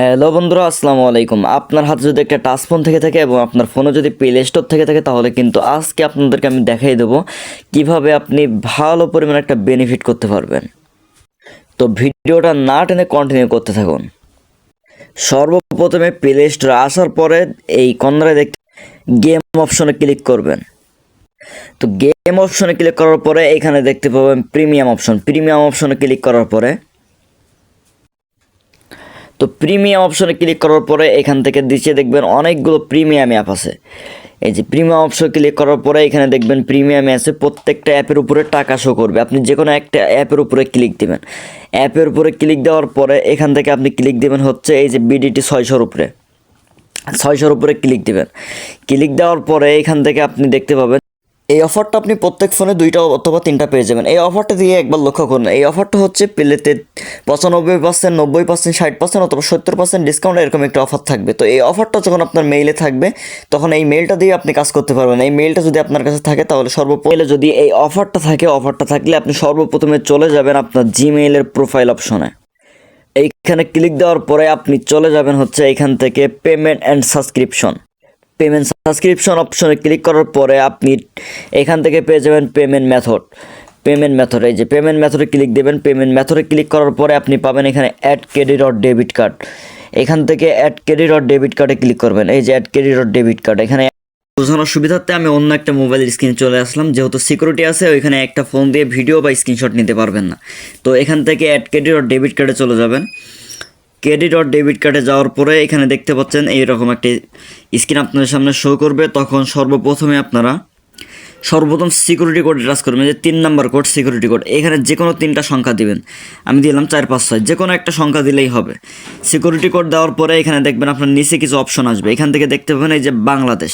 Hello বন্ধুরা, আসসালামু আলাইকুম। আপনার হাতে যদি একটা টাচ ফোন থেকে থাকে এবং আপনার ফোনে যদি প্লে স্টোর থেকে থাকে, তাহলে কিন্তু আজকে আপনাদেরকে আমি দেখাই দেবো কীভাবে আপনি ভালো পরিমাণে একটা বেনিফিট করতে পারবেন। তো ভিডিওটা না টেনে কন্টিনিউ করতে থাকুন। সর্বপ্রথমে প্লে স্টোরে আসার পরে এই কর্নারে দেখতে গেম অপশনে ক্লিক করবেন। তো গেম অপশনে ক্লিক করার পরে এখানে দেখতে পাবেন প্রিমিয়াম অপশন প্রিমিয়াম অপশনে ক্লিক করার পরে তো প্রিমিয়াম অপশনে ক্লিক করার পরে এখান থেকে দিচ্ছে দেখবেন অনেকগুলো প্রিমিয়াম অ্যাপ আছে। এই যে প্রিমিয়াম অপশন ক্লিক করার পরে এখানে দেখবেন প্রিমিয়াম অ্যাপে প্রত্যেকটা অ্যাপের উপরে টাকা শো করবে। আপনি যে কোনো একটা অ্যাপের উপরে ক্লিক দিবেন। অ্যাপের উপরে ক্লিক দেওয়ার পরে এখান থেকে আপনি ক্লিক দেবেন হচ্ছে এই যে বিডিটি ছয়শোর উপরে। ছয়শোর উপরে ক্লিক দিবেন। ক্লিক দেওয়ার পরে এখান থেকে আপনি দেখতে পাবেন এই অফারটা আপনি প্রত্যেক ফোনে দুইটা অথবা তিনটা পেয়ে যাবেন। এই অফারটা দিয়ে একবার লক্ষ্য করুন। এই অফারটা হচ্ছে প্লেতে পঁচানব্বই পার্সেন্ট নব্বই পার্সেন্ট ষাট পার্সেন্ট অথবা সত্তর পার্সেন্ট ডিসকাউন্ট এরকম একটা অফার থাকবে। তো এই অফারটা যখন আপনার মেইলে থাকবে, তখন এই মেইলটা দিয়ে আপনি কাজ করতে পারবেন। এই মেইলটা যদি আপনার কাছে থাকে, তাহলে সর্বপহলে যদি এই অফারটা থাকে, অফারটা থাকলে আপনি সর্বপ্রথমে চলে যাবেন আপনার জিমেইলের প্রোফাইল অপশনে এইখানে ক্লিক দেওয়ার পরে আপনি চলে যাবেন হচ্ছে এখান থেকে payment and subscription payment subscription অপশনে ক্লিক করার পরে আপনি এখান থেকে পেয়ে যাবেন পেমেন্ট মেথড। পেমেন্ট মেথড, এই যে পেমেন্ট মেথডে ক্লিক দেবেন, পেমেন্ট মেথডে ক্লিক করার পরে আপনি পাবেন এখানে add credit or debit card এখান থেকে অ্যাড ক্রেডিট অর ডেবিট কার্ডে ক্লিক করবেন। এই যে add credit or debit card এখানে বোঝানোর সুবিধার্থে আমি অন্য একটা মোবাইল স্ক্রিন চলে আসলাম, যেহেতু সিকিউরিটি আছে, ওইখানে একটা ফোন দিয়ে ভিডিও বা স্ক্রিনশট নিতে পারবেন না। তো এখান থেকে অ্যাড ক্রেডিট অর ডেবিট কার্ডে চলে যাবেন। ক্রেডিট অর ডেবিট কার্ডে যাওয়ার পরে এখানে দেখতে পাচ্ছেন এইরকম একটি স্ক্রিন আপনাদের সামনে শো করবে। তখন সর্বপ্রথমে আপনারা সর্বপ্রথম সিকিউরিটি কোড টাচ করবেন যে তিন নাম্বার কোড, সিকিউরিটি কোড। এখানে যে কোনো তিনটা সংখ্যা দিবেন। আমি দিলাম চার, পাঁচ, ছয়। যে কোনো একটা সংখ্যা দিলেই হবে। সিকিউরিটি কোড দেওয়ার পরে এখানে দেখবেন আপনার নিচে কিছু অপশন আসবে। এখান থেকে দেখতে পাবেন এই যে বাংলাদেশ।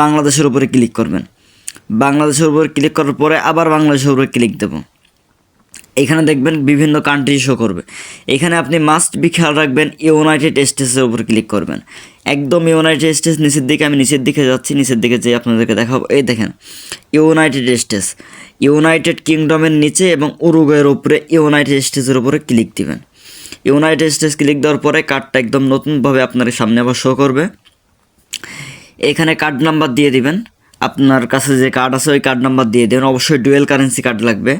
বাংলাদেশের উপরে ক্লিক করবেন। বাংলাদেশের উপরে ক্লিক করার পরে আবার বাংলাদেশের উপরে ক্লিক দেবো। এখানে দেখবেন বিভিন্ন কান্ট্রি শো করবে। এখানে আপনি মাস্ট বি খেয়াল রাখবেন ইউনাইটেড স্টেটসের উপর ক্লিক করবেন। একদম ইউনাইটেড স্টেটস নিচের দিকে, আমি নিচের দিকে যাচ্ছি, নিচের দিকে যেয়ে আপনাদেরকে দেখাবো। এই দেখেন ইউনাইটেড স্টেটস ইউনাইটেড কিংডমের নিচে এবং উরুগুয়ের উপরে ইউনাইটেড স্টেটসের উপরে ক্লিক দিবেন। ইউনাইটেড স্টেটস ক্লিক দেওয়ার পরে কার্ডটা একদম নতুনভাবে আপনার সামনে আবার শো করবে। এখানে কার্ড নাম্বার দিয়ে দিবেন। আপনার কাছে যে কার্ড আছে, ওই কার্ড নাম্বার দিয়ে দেবেন। অবশ্যই ডুয়েল কারেন্সি কার্ড লাগবে।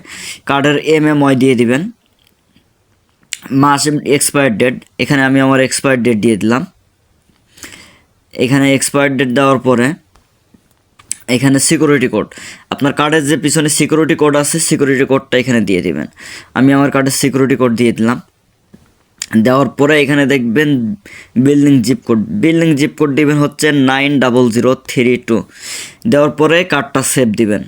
কার্ডের এম এম ওয়াই দিয়ে দিবেন। মাস এক্সপায়ার ডেট এখানে আমি আমার এক্সপায়ার ডেট দিয়ে দিলাম। এখানে এক্সপায়ার ডেট দেওয়ার পরে এখানে সিকিউরিটি কোড আপনার কার্ডের যে পিছনে সিকিউরিটি কোড আছে সিকিউরিটি কোডটা এখানে দিয়ে দিবেন। আমি আমার কার্ডের সিকিউরিটি কোড দিয়ে দিলাম। দেওয়ার পরে এখানে দেখবেন building zip code building zip code দিবেন হচ্ছে nine double zero three two দেওয়ার পরে কার্ডটা সেভ দিবেন।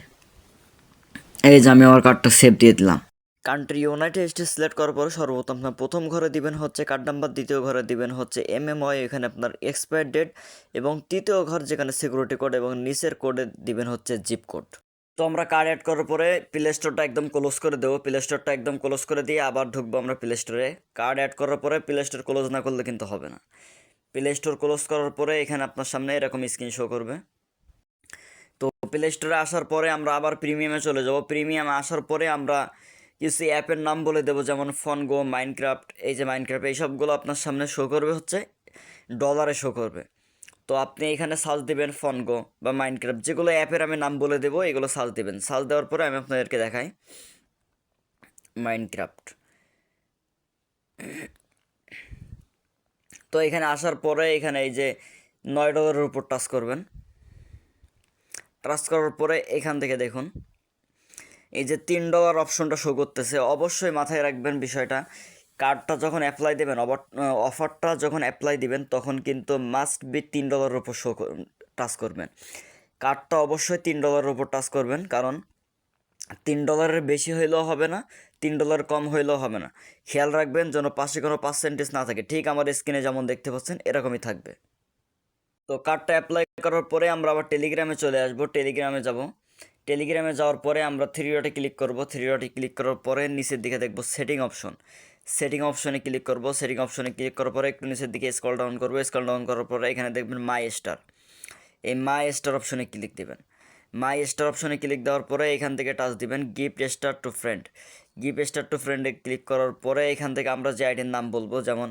এই যে আমি আমার কার্ডটা সেভ দিয়ে দিলাম। কান্ট্রি ইউনাইটেড স্টেটস সিলেক্ট করার পরে সর্বপ্রথম আপনার প্রথম ঘরে দিবেন হচ্ছে কার্ড নাম্বার দ্বিতীয় ঘরে দিবেন হচ্ছে এম এম ওয়াই এখানে আপনার এক্সপায়ার ডেট এবং তৃতীয় ঘর যেখানে সিকিউরিটি কোড এবং নিচের কোডে দিবেন হচ্ছে জিপ কোড তো আমরা কার্ড অ্যাড করার পরে প্লে স্টোরটা একদম ক্লোজ করে দেবো। প্লে স্টোরটা একদম ক্লোজ করে দিয়ে আবার ঢুকবো আমরা প্লে স্টোরে কার্ড অ্যাড করার পরে প্লে স্টোর ক্লোজ না করলে কিন্তু হবে না। প্লে স্টোর ক্লোজ করার পরে এখানে আপনার সামনে এরকম স্ক্রিন শো করবে। তো প্লে স্টোরে আসার পরে আমরা আবার প্রিমিয়ামে চলে যাব। প্রিমিয়ামে আসার পরে আমরা কিছু অ্যাপের নাম বলে দেবো, যেমন ফনগো মাইনক্রাফট এই যে মাইনক্রাফট এইসবগুলো আপনার সামনে শো করবে হচ্ছে। ডলারে শো করবে। তো আপনি এখানে সার্চ দিবেন ফনগো বা মাইনক্রাফট, যেগুলো অ্যাপের আমি নাম বলে দেবো, এগুলো সার্চ দিবেন। সার্চ দেওয়ার পরে আমি আপনাদেরকে দেখাই। মাইনক্রাফট। তো এখানে আসার পরে এখানে এই যে নয় ডলারের উপর টাচ করবেন। টাচ করার পরে এখান থেকে দেখুন, এই যে তিন ডলার অপশনটা শো করতেছে। অবশ্যই মাথায় রাখবেন বিষয়টা। কার্ডটা যখন অ্যাপ্লাই দেবেন অফারটা যখন অ্যাপ্লাই দিবেন, তখন কিন্তু মাস্ট বি তিন ডলারের উপর শো টাচ করবেন। কার্ডটা অবশ্যই তিন ডলারের উপর টাচ করবেন, কারণ তিন ডলারের বেশি হইলেও হবে না, তিন ডলার কম হইলেও হবে না। খেয়াল রাখবেন যেন পাশে কোনো পার্সেন্টেজ না থাকে। ঠিক আমার স্ক্রিনে যেমন দেখতে পাচ্ছেন, এরকমই থাকবে। তো কার্ডটা অ্যাপ্লাই করার পরে আমরা আবার টেলিগ্রামে চলে আসব। টেলিগ্রামে যাব। টেলিগ্রামে যাওয়ার পরে আমরা থ্রি ডটে ক্লিক করব। থ্রি ডটে ক্লিক করার পরে নিচের দিকে দেখব সেটিং অপশন সেটিং অপশনে ক্লিক করব। সেটিং অপশনে ক্লিক করার পরে একটু নিচের দিকে স্কল ডাউন করব। স্কল ডাউন করার পরে এখানে দেখবেন মাই স্টার এই মাই স্টার অপশনে ক্লিক দেবেন। মাই স্টার অপশনে ক্লিক দেওয়ার পরে এখান থেকে টাচ দিবেন gift star to friend gift star to ফ্রেন্ডে click করার পরে এখান থেকে আমরা যে আইডির নাম বলব, যেমন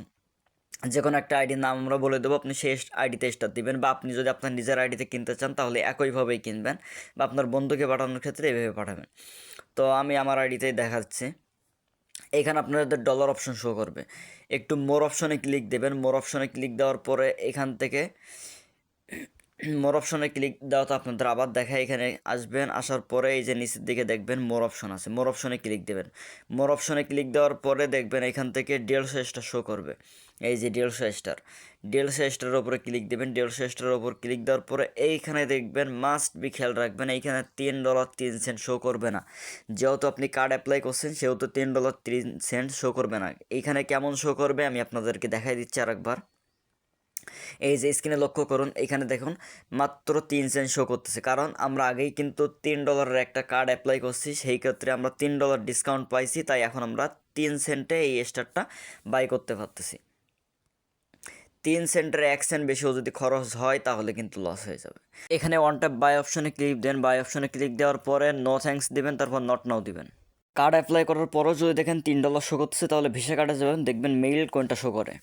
যে কোনো একটা আইডির নাম আমরা বলে দেবো, আপনি সেই আইডিতে স্টার দিবেন বা আপনি যদি আপনার নিজের আইডিতে কিনতে চান, তাহলে একইভাবেই কিনবেন বা আপনার বন্ধুকে পাঠানোর ক্ষেত্রে এভাবে পাঠাবেন। তো আমি আমার আইডিতেই দেখাচ্ছি। এখানে আপনাদের ডলার অপশন শো করবে। একটু মোর অপশনে ক্লিক দেবেন। মোর অপশনে ক্লিক দেওয়ার পরে এখান থেকে মোর অপশনে ক্লিক দেওয়া তো আপনাদের আবার দেখা এখানে আসবেন, আসার পরে এই যে নিচের দিকে দেখবেন মোর অপশন আছে। মোর অপশনে ক্লিক দেবেন। মোর অপশনে ক্লিক দেওয়ার পরে দেখবেন এখান থেকে ডেলশো স্টার শো করবে। এই যে ডেলশো স্টার ডেলশো স্টারের ওপরে ক্লিক দেবেন। ডেলশো স্টারের ওপর ক্লিক দেওয়ার পরে এইখানে দেখবেন মাস্ট বি খেয়াল রাখবেন, এইখানে তিন ডলার তিন সেন্ট শো করবে না। যেহেতু আপনি কার্ড অ্যাপ্লাই করছেন, সেহেতু তিন ডলার তিন সেন্ট শো করবে না। এইখানে কেমন শো করবে আমি আপনাদেরকে দেখাই দিচ্ছি আরেকবার। এই যে স্ক্রিনে লক্ষ্য করুন, এখানে দেখুন, মাত্র তিন সেন্ট শো করতেছে। কারণ আমরা আগেই কিন্তু তিন ডলারের একটা কার্ড অ্যাপ্লাই করছি, সেই ক্ষেত্রে আমরা তিন ডলার ডিসকাউন্ট পাইছি, তাই এখন আমরা তিন সেন্টে এই স্টারটা বাই করতে পারতেছি। তিন সেন্টের এক সেন্ট বেশিও যদি খরচ হয়, তাহলে কিন্তু লস হয়ে যাবে। এখানে ওয়ান ট্যাপ বাই অপশনে ক্লিক দেন বাই অপশনে ক্লিক দেওয়ার পরে নো থ্যাঙ্কস দিবেন, তারপর নট নাও দিবেন। কার্ড অ্যাপ্লাই করার পরও যদি দেখেন তিন ডলার শো করতেছে, তাহলে ভিসা কার্ডে যাবেন, দেখবেন মেইল কোনটা শো করে।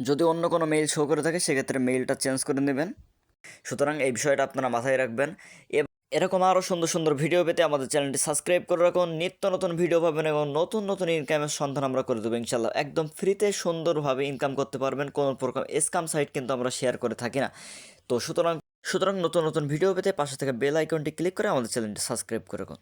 যদি অন্য কোনো মেইল শো করে থাকে, সেক্ষেত্রে মেইলটা চেঞ্জ করে নেবেন। সুতরাং এই বিষয়টা আপনারা মাথায় রাখবেন। এরকম আরও সুন্দর সুন্দর ভিডিও পেতে আমাদের চ্যানেলটি সাবস্ক্রাইব করে রাখুন। নিত্য নতুন ভিডিও পাবেন এবং নতুন নতুন ইনকামের সন্ধান আমরা করে দেবো ইনশাল্লাহ একদম ফ্রিতে সুন্দরভাবে ইনকাম করতে পারবেন। কোনো প্রকার স্কাম সাইট কিন্তু আমরা শেয়ার করে থাকি না। তো সুতরাং সুতরাং নতুন নতুন ভিডিও পেতে পাশে থেকে বেল আইকনটি ক্লিক করে আমাদের চ্যানেলটি সাবস্ক্রাইব করে রাখুন।